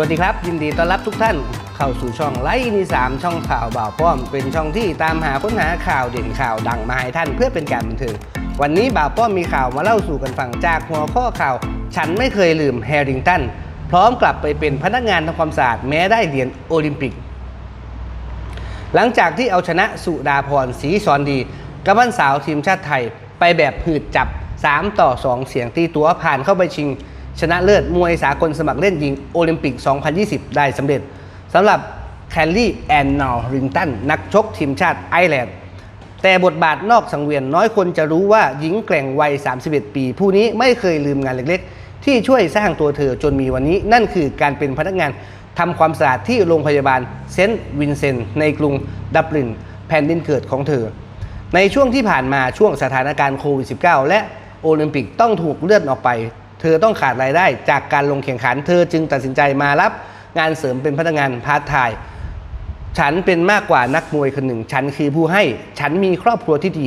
วัสดีครับ ยินดีต้อนรับทุกท่านเข้าสู่ช่องไลฟ์นิสามช่องข่าวบ่าวป้อม เป็นช่องที่ตามหาค้นหาข่าวเด่นข่าวดังมาให้ท่านเพื่อเป็นการบันเทิงวันนี้บ่าวป้อมมีข่าวมาเล่าสู่กันฟังจากหัวข้อข่าว ฉันไม่เคยลืมแฮร์ริงตันพร้อมกลับไปเป็นพนักงานทำความสะอาดแม้ได้เหรียญโอลิมปิก หลังจากที่เอาชนะสุดาพรศรีสอนดีกับันสาวทีมชาติไทยไปแบบหืดจับ 3 ต่อ 2 เสียงตีตัวผ่านเข้าไปชิง ชนะเลิศมวยสากลสมัครเล่นหญิงโอลิมปิก 2020 ได้สำเร็จสำหรับแคลลี่แอนนอร์ริงตันนักชกทีมชาติไอร์แลนด์แต่บทบาทนอกสังเวียนน้อยคนจะรู้ว่าหญิงแกร่งวัย 31 ปี ผู้นี้ไม่เคยลืมงานเล็กๆ ที่ช่วยสร้างตัวเธอจนมีวันนี้ นั่นคือการเป็นพนักงานทำความสะอาดที่โรงพยาบาลเซนต์วินเซนต์ในกรุงดับลินแผ่นดินเกิดของเธอ ในช่วงที่ผ่านมาช่วงสถานการณ์โควิด -19 และโอลิมปิกต้องถูกเลื่อนออกไป เธอต้องขาดรายได้จากการลงแข่งขัน เธอจึงตัดสินใจมารับงานเสริมเป็นพนักงานพาร์ทไทม์ฉันเป็นมากกว่านักมวยคนหนึ่ง ฉันคือผู้ให้ ฉันมีครอบครัวที่ดี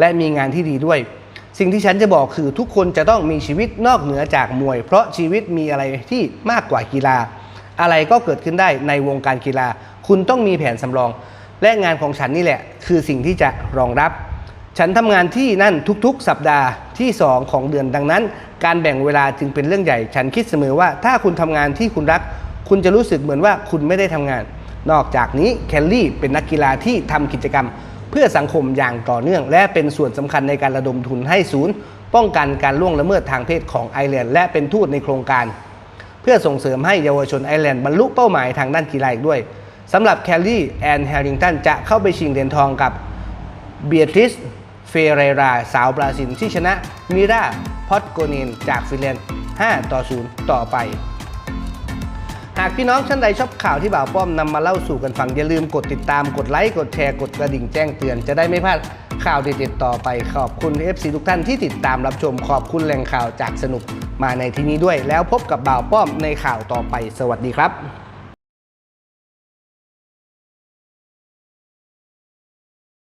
และมีงานที่ดีด้วย สิ่งที่ฉันจะบอกคือทุกคนจะต้องมีชีวิตนอกเหนือจากมวย เพราะชีวิตมีอะไรที่มากกว่ากีฬา อะไรก็เกิดขึ้นได้ในวงการกีฬา คุณต้องมีแผนสำรอง และงานของฉันนี่แหละ คือสิ่งที่จะรองรับ ฉันทำงานที่นั่นทุกๆ สัปดาห์ที่ 2 ของเดือนดังนั้น การแบ่งเวลาจึงเป็นเรื่องใหญ่ ฉันคิดเสมอว่าถ้าคุณทำงานที่คุณรัก คุณจะรู้สึกเหมือนว่าคุณไม่ได้ทำงาน นอกจากนี้แคลลี่เป็นนักกีฬาที่ทำกิจกรรม เพื่อสังคมอย่างต่อเนื่อง และเป็นส่วนสำคัญในการระดมทุนให้ศูนย์ป้องกันการล่วงละเมิดทางเพศของไอร์แลนด์และเป็นทูตในโครงการ เพื่อส่งเสริมให้เยาวชนไอร์แลนด์บรรลุเป้าหมายทางด้านกีฬาอีกด้วยสำหรับแคลลี่แอนแฮร์ริงตันจะเข้าไปชิงเหรียญทองกับเบียทริส เฟเรราสาวบราซิลที่ชนะมิราพอตโกเนนจากฟินแลนด์ 5 ต่อ 0 ต่อไป หากพี่น้องท่านใดชอบข่าวที่บ่าวป้อมนำมาเล่าสู่กันฟัง อย่าลืมกดติดตามกดไลค์ กดแชร์ กดกระดิ่งแจ้งเตือนจะได้ไม่พลาดข่าวเด็ดๆต่อไป ขอบคุณ FC ทุกท่านที่ติดตามรับชมขอบคุณแหล่งข่าวจากสนุกมาในที่นี้ด้วย แล้วพบกับบ่าวป้อมในข่าวต่อไป สวัสดีครับ